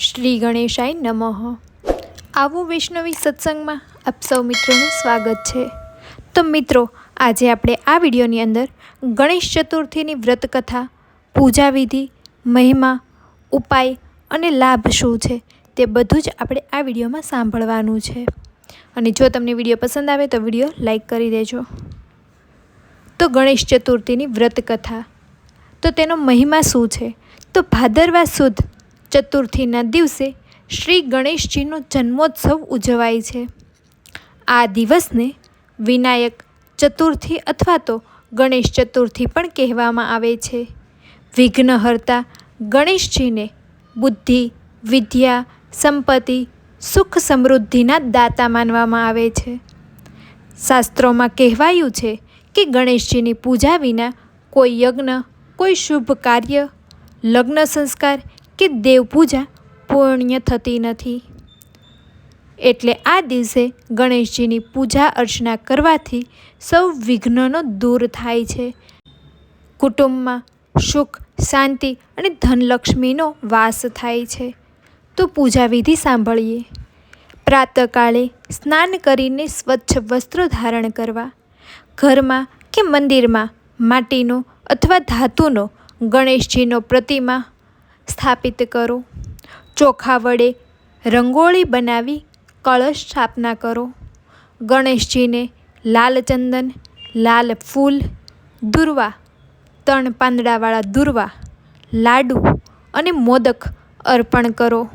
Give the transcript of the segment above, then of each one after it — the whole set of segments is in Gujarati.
શ્રી ગણેશાય નમઃ. આવો વૈષ્ણવી સત્સંગમાં આપ સૌ મિત્રોનું સ્વાગત છે. તો મિત્રો, આજે આપણે આ વિડીયોની અંદર ગણેશ ચતુર્થીની વ્રતકથા, પૂજાવિધિ પૂજા વિધિ મહિમા, ઉપાય અને લાભ શું છે તે બધું જ આપણે આ વિડીયોમાં સાંભળવાનું છે. અને જો તમને વીડિયો પસંદ આવે તો વીડિયો લાઈક કરી દેજો. તો ગણેશ ચતુર્થીની વ્રત કથા તો તેનો મહિમા શું છે? તો ભાદરવા સુદ ચતુર્થીના દિવસે શ્રી ગણેશજીનો જન્મોત્સવ ઉજવાય છે. આ દિવસને વિનાયક ચતુર્થી અથવા તો ગણેશ ચતુર્થી પણ કહેવામાં આવે છે. વિઘ્નહર્તા ગણેશજીને બુદ્ધિ, વિદ્યા, સંપત્તિ, સુખ સમૃદ્ધિના દાતા માનવામાં આવે છે. શાસ્ત્રોમાં કહેવાયું છે કે ગણેશજીની પૂજા વિના કોઈ યજ્ઞ, કોઈ શુભ કાર્ય, લગ્ન સંસ્કાર કે દેવપૂજા પૂર્ણ્ય થતી નથી. એટલે આ દિવસે ગણેશજીની પૂજા અર્ચના કરવાથી સૌ વિઘ્નનો દૂર થાય છે. કુટુંબમાં સુખ, શાંતિ અને ધનલક્ષ્મીનો વાસ થાય છે. તો પૂજા વિધિ સાંભળીએ. પ્રાતકાળે સ્નાન કરીને સ્વચ્છ વસ્ત્રો ધારણ કરવા. ઘરમાં કે મંદિરમાં માટીનો અથવા ધાતુનો ગણેશજીનો પ્રતિમા સ્થાપિત કરો. ચોખા વડે રંગોળી બનાવી કળશ સ્થાપના કરો. ગણેશજીને લાલ ચંદન, લાલ ફૂલ, દુર્વા ત્રણ પાંદડાવાળા દુર્વા, લાડુ અને મોદક અર્પણ કરો.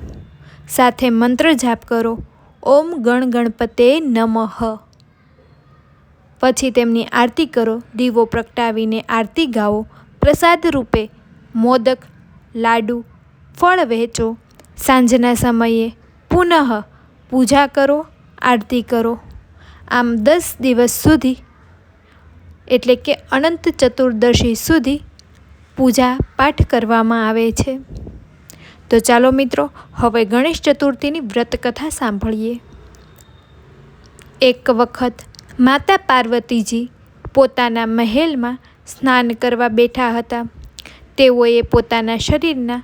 સાથે મંત્ર જાપ કરો. ઓમ ગણ ગણપતે નમઃ. પછી તેમની આરતી કરો. દીવો પ્રગટાવીને આરતી ગાઓ. પ્રસાદ રૂપે મોદક લાડુ, ફળ વહેંચો. સાંજના સમયે પુનઃ પૂજા કરો, આરતી કરો. આમ દસ દિવસ સુધી, એટલે કે અનંત ચતુર્દશી સુધી પૂજા પાઠ કરવામાં આવે છે. તો ચાલો મિત્રો, હવે ગણેશ ચતુર્થીની વ્રત કથા સાંભળીએ. એક વખત માતા પાર્વતીજી પોતાના મહેલમાં સ્નાન કરવા બેઠા હતા. તેઓએ પોતાના શરીરના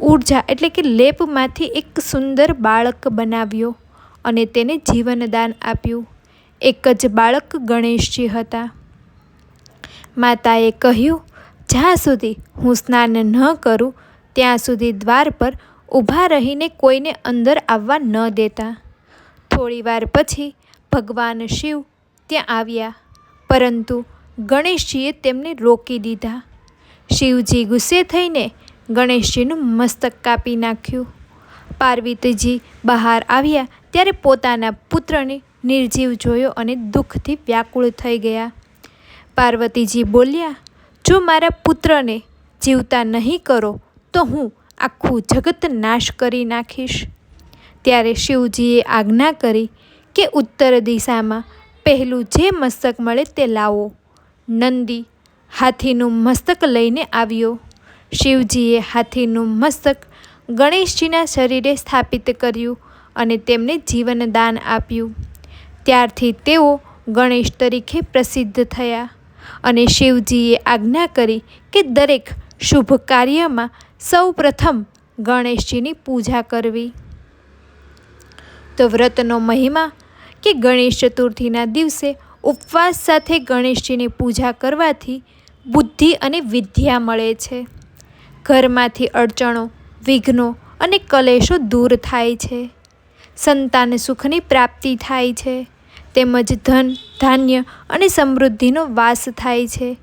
ઊર્જા એટલે કે લેપમાંથી એક સુંદર બાળક બનાવ્યો અને તેને જીવનદાન આપ્યું. એક જ બાળક ગણેશજી હતા. માતાએ કહ્યું, જ્યાં સુધી હું સ્નાન ન કરું, ત્યાં સુધી દ્વાર પર ઊભા રહીને કોઈને અંદર આવવા ન દેતા. થોડીવાર પછી ભગવાન શિવ ત્યાં આવ્યા, પરંતુ ગણેશજીએ તેમને રોકી દીધા. શિવજી ગુસ્સે થઈને ગણેશજીનું મસ્તક કાપી નાખ્યું. પાર્વતીજી બહાર આવ્યા ત્યારે પોતાના પુત્રને નિર્જીવ જોયો અને દુઃખથી વ્યાકુળ થઈ ગયા. પાર્વતીજી બોલ્યા, જો મારા પુત્રને જીવતા નહીં કરો, તો હું આખું જગત નાશ કરી નાખીશ. ત્યારે શિવજીએ આજ્ઞા કરી કે ઉત્તર દિશામાં પહેલું જે મસ્તક મળે તે લાવો. નંદી હાથીનું મસ્તક લઈને આવ્યો. શિવજીએ હાથીનું મસ્તક ગણેશજીના શરીરે સ્થાપિત કર્યું અને તેમને જીવનદાન આપ્યું. ત્યારથી તેઓ ગણેશ તરીકે પ્રસિદ્ધ થયા અને શિવજીએ આજ્ઞા કરી કે દરેક શુભ કાર્યમાં સૌ પ્રથમ ગણેશજીની પૂજા કરવી. તો વ્રતનો મહિમા કે ગણેશ ચતુર્થીના દિવસે ઉપવાસ સાથે ગણેશજીની પૂજા કરવાથી બુદ્ધિ અને વિદ્યા મળે છે. ઘરમાંથી અડચણો, વિઘ્નો અને કલેશો દૂર થાય છે. સંતાન સુખની પ્રાપ્તિ થાય છે. તેમજ ધન, ધાન્ય અને સમૃદ્ધિનો વાસ થાય છે.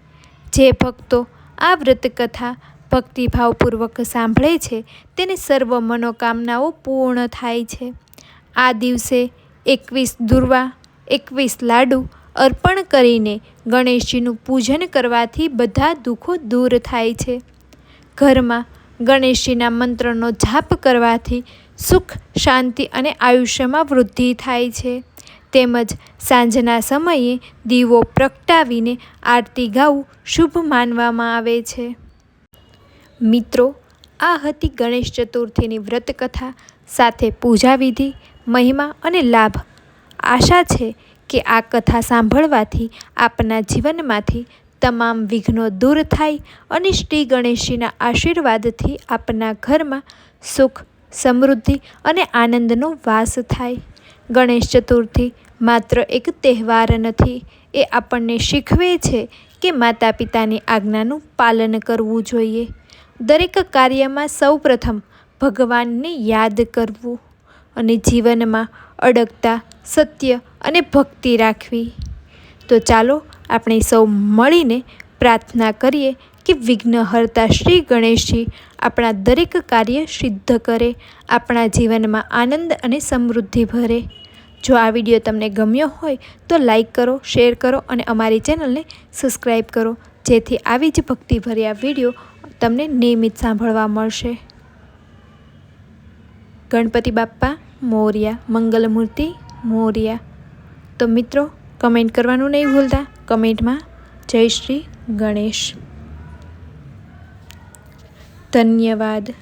જે ભક્તો આ વ્રતકથા ભક્તિભાવપૂર્વક સાંભળે છે, તેને સર્વ મનોકામનાઓ પૂર્ણ થાય છે. આ દિવસે એકવીસ દુર્વા, એકવીસ લાડુ અર્પણ કરીને ગણેશજીનું પૂજન કરવાથી બધા દુઃખો દૂર થાય છે. ઘરમાં ગણેશજીના મંત્રનો જાપ કરવાથી સુખ, શાંતિ અને આયુષ્યમાં વૃદ્ધિ થાય છે. તેમજ સાંજના સમયે દીવો પ્રગટાવીને આરતી ગાવું શુભ માનવામાં આવે છે. મિત્રો, આ હતી ગણેશ ચતુર્થીની વ્રતકથા. સાથે પૂજા વિધિ મહિમા અને લાભ. આશા છે કે આ કથા સાંભળવાથી આપના જીવનમાંથી તમામ વિઘ્નો દૂર થાય અને શ્રી ગણેશજીના આશીર્વાદથી આપના ઘરમાં સુખ, સમૃદ્ધિ અને આનંદનો વાસ થાય. ગણેશ ચતુર્થી માત્ર એક તહેવાર નથી, એ આપણને શીખવે છે કે માતા પિતાની આજ્ઞાનું પાલન કરવું જોઈએ. દરેક કાર્યમાં સૌપ્રથમ ભગવાનને યાદ કરવું અને જીવનમાં અડગતા, સત્ય અને ભક્તિ રાખવી. તો ચાલો આપણે સૌ મળીને પ્રાર્થના કરીએ કે વિઘ્નહર્તા શ્રી ગણેશજી આપણા દરેક કાર્ય સિદ્ધ કરે, આપણા જીવનમાં આનંદ અને સમૃદ્ધિ ભરે. જો આ વીડિયો તમને ગમ્યો હોય તો લાઈક કરો, શેર કરો અને અમારી ચેનલને સબસ્ક્રાઈબ કરો, જેથી આવી જ ભક્તિભર્યા વીડિયો તમને નિયમિત સાંભળવા મળશે. ગણપતિ બાપ્પા મોરિયા મંગલમૂર્તિ મોરિયા. તો મિત્રો કમેન્ટ કરવાનું નહીં ભૂલતા. કમેન્ટમાં જય શ્રી ગણેશ. ધન્યવાદ.